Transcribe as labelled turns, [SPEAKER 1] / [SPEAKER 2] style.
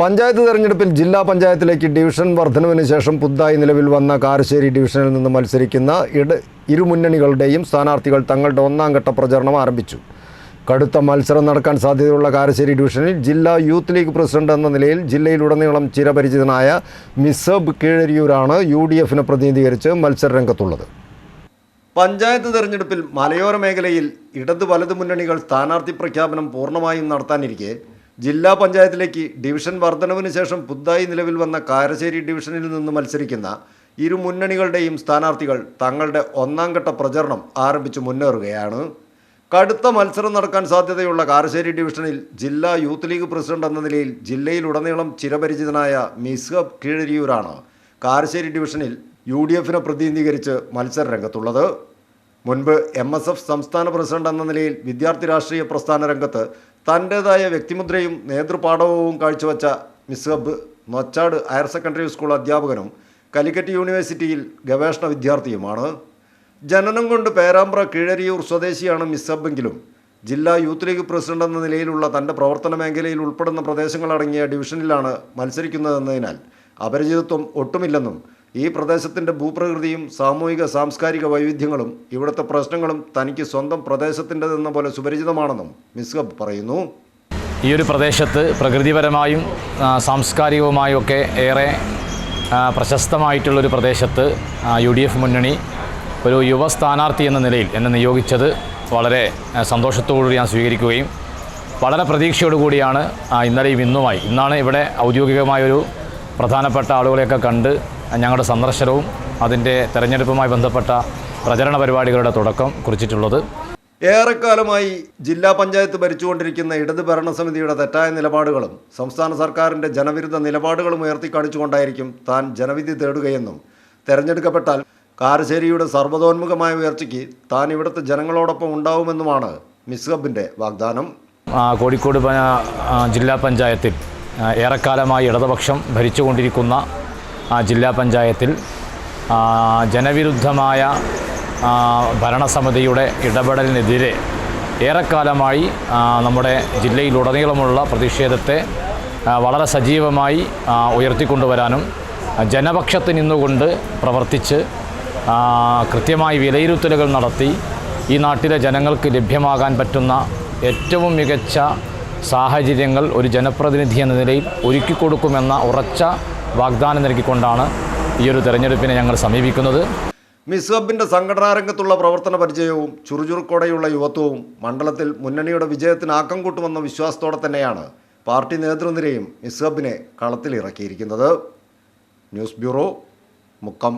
[SPEAKER 1] പഞ്ചായത്ത് തെരഞ്ഞെടുപ്പിൽ ജില്ലാ പഞ്ചായത്തിലേക്ക് ഡിവിഷൻ വർധനവിന് ശേഷം പുതുതായി നിലവിൽ വന്ന കാരശ്ശേരി ഡിവിഷനിൽ നിന്ന് മത്സരിക്കുന്ന ഇട ഇരുമുന്നണികളുടെയും സ്ഥാനാർത്ഥികൾ തങ്ങളുടെ ഒന്നാം ഘട്ട പ്രചരണം ആരംഭിച്ചു. കടുത്ത മത്സരം നടക്കാൻ സാധ്യതയുള്ള കാരശ്ശേരി ഡിവിഷനിൽ ജില്ലാ യൂത്ത് ലീഗ് പ്രസിഡന്റ് എന്ന നിലയിൽ ജില്ലയിലുടനീളം ചിരപരിചിതനായ മിസബ് കീഴരിയൂരാണ് യു ഡി എഫിനെ പ്രതിനിധീകരിച്ച് മത്സരരംഗത്തുള്ളത്. പഞ്ചായത്ത് തെരഞ്ഞെടുപ്പിൽ മലയോര മേഖലയിൽ ഇടത് വലതു മുന്നണികൾ സ്ഥാനാർത്ഥി പ്രഖ്യാപനം പൂർണമായും നടത്താനിരിക്കെ ജില്ലാ പഞ്ചായത്തിലേക്ക് ഡിവിഷൻ വർധനവിന് ശേഷം പുതുതായി നിലവിൽ വന്ന കാരശ്ശേരി ഡിവിഷനിൽ നിന്ന് മത്സരിക്കുന്ന ഇരു മുന്നണികളുടെയും സ്ഥാനാർത്ഥികൾ തങ്ങളുടെ ഒന്നാം ഘട്ട പ്രചരണം ആരംഭിച്ചു മുന്നേറുകയാണ്. കടുത്ത മത്സരം നടക്കാൻ സാധ്യതയുള്ള കാരശ്ശേരി ഡിവിഷനിൽ ജില്ലാ യൂത്ത് ലീഗ് പ്രസിഡന്റ് എന്ന നിലയിൽ ജില്ലയിലുടനീളം ചിരപരിചിതനായ മിസ്ഹബ് കീഴരിയൂരാണ് കാരശ്ശേരി ഡിവിഷനിൽ യു ഡി എഫിനെ പ്രതിനിധീകരിച്ച് മത്സര രംഗത്തുള്ളത് മുൻപ് എം എസ് എഫ് സംസ്ഥാന പ്രസിഡന്റ് എന്ന നിലയിൽ വിദ്യാർത്ഥി രാഷ്ട്രീയ പ്രസ്ഥാന രംഗത്ത് തന്റേതായ വ്യക്തിമുദ്രയും നേതൃപാഠവും കാഴ്ചവെച്ച Mishab Nochad higher secondary school അധ്യാപകനും കാലിക്കറ്റ് യൂണിവേഴ്സിറ്റിയിൽ ഗവേഷണ വിദ്യാർത്ഥിയുമാണ്. ജനനം കൊണ്ട് പേരാമ്പ്ര കീഴരിയൂർ സ്വദേശിയാണ് മിസ് ഹബ്ബെങ്കിലും ജില്ലാ യൂത്ത് ലീഗ് പ്രസിഡന്റ് എന്ന നിലയിലുള്ള തന്റെ പ്രവർത്തന മേഖലയിൽ ഉൾപ്പെടുന്ന പ്രദേശങ്ങളടങ്ങിയ ഡിവിഷനിലാണ് മത്സരിക്കുന്നതെന്നതിനാൽ അപരിചിതത്വം ഒട്ടുമില്ലെന്നും ഈ പ്രദേശത്തിന്റെ ഭൂപ്രകൃതിയും സാമൂഹിക സാംസ്കാരിക വൈവിധ്യങ്ങളും ഇവിടുത്തെ പ്രശ്നങ്ങളും തനിക്ക് സ്വന്തം പ്രദേശത്തിന്റെതെന്ന പോലെ സുപരിചിതമാണെന്നും മിസ്ഹബ് പറയുന്നു.
[SPEAKER 2] ഈ ഒരു പ്രദേശത്ത് പ്രകൃതിപരമായും സാംസ്കാരികവുമായും ഒക്കെ ഏറെ പ്രശസ്തമായിട്ടുള്ളൊരു പ്രദേശത്ത് യു ഡി എഫ് മുന്നണി ഒരു യുവ സ്ഥാനാർത്ഥി എന്ന നിലയിൽ എന്നെ നിയോഗിച്ചത് വളരെ സന്തോഷത്തോടുകൂടി ഞാൻ സ്വീകരിക്കുകയും വളരെ പ്രതീക്ഷയോടുകൂടിയാണ് കൂടിയാണ് ഇന്നലെയും ഇന്നുമായി ഇന്നാണ് ഇവിടെ ഔദ്യോഗികമായൊരു പ്രധാനപ്പെട്ട ആളുകളെയൊക്കെ കണ്ട് ഞങ്ങളുടെ സന്ദർശനവും അതിന്റെ തെരഞ്ഞെടുപ്പുമായി ബന്ധപ്പെട്ട പ്രചരണ പരിപാടികളുടെ തുടക്കം കുറിച്ചിട്ടുള്ളത്.
[SPEAKER 1] ഏറെക്കാലമായി ജില്ലാ പഞ്ചായത്ത് ഭരിച്ചുകൊണ്ടിരിക്കുന്ന ഇടത് ഭരണസമിതിയുടെ തെറ്റായ നിലപാടുകളും സംസ്ഥാന സർക്കാരിന്റെ ജനവിരുദ്ധ നിലപാടുകളും ഉയർത്തി കാണിച്ചുകൊണ്ടായിരിക്കും താൻ ജനവിധി തേടുകയെന്നും തെരഞ്ഞെടുക്കപ്പെട്ടാൽ കാരശ്ശേരിയുടെ സർവതോന്മുഖമായ ഉയർച്ചയ്ക്ക് താൻ ഇവിടുത്തെ ജനങ്ങളോടൊപ്പം ഉണ്ടാവുമെന്നുമാണ് മിസ്ഹബിന്റെ വാഗ്ദാനം.
[SPEAKER 2] കോഴിക്കോട് ജില്ലാ പഞ്ചായത്തിൽ ഏറെക്കാലമായി ഇടതുപക്ഷം ഭരിച്ചുകൊണ്ടിരിക്കുന്ന ജില്ലാ പഞ്ചായത്തിൽ ജനവിരുദ്ധമായ ഭരണസമിതിയുടെ ഇടപെടലിനെതിരെ ഏറെക്കാലമായി നമ്മുടെ ജില്ലയിലുടനീളമുള്ള പ്രതിഷേധത്തെ വളരെ സജീവമായി ഉയർത്തിക്കൊണ്ടുവരാനും ജനപക്ഷത്ത് നിന്നുകൊണ്ട് പ്രവർത്തിച്ച് കൃത്യമായി വിലയിരുത്തലുകൾ നടത്തി ഈ നാട്ടിലെ ജനങ്ങൾക്ക് ലഭ്യമാകാൻ പറ്റുന്ന ഏറ്റവും മികച്ച സാഹചര്യങ്ങൾ ഒരു ജനപ്രതിനിധി എന്ന നിലയിൽ ഒരുക്കിക്കൊടുക്കുമെന്ന ഉറച്ച വാഗ്ദാനം നൽകിക്കൊണ്ടാണ് ഈ ഒരു തെരഞ്ഞെടുപ്പിനെ ഞങ്ങൾ സമീപിക്കുന്നത്.
[SPEAKER 1] മിസ്ഹബിന്റെ സംഘടനാ രംഗത്തുള്ള പ്രവർത്തന പരിചയവും ചുറുചുറുക്കോടെയുള്ള യുവത്വവും മണ്ഡലത്തിൽ മുന്നണിയുടെ വിജയത്തിന് ആക്കം കൂട്ടുമെന്ന വിശ്വാസത്തോടെ തന്നെയാണ് പാർട്ടി നേതൃനിരയും മിസ്ഹബിനെ കളത്തിലിറക്കിയിരിക്കുന്നത്. News bureau Mukkam.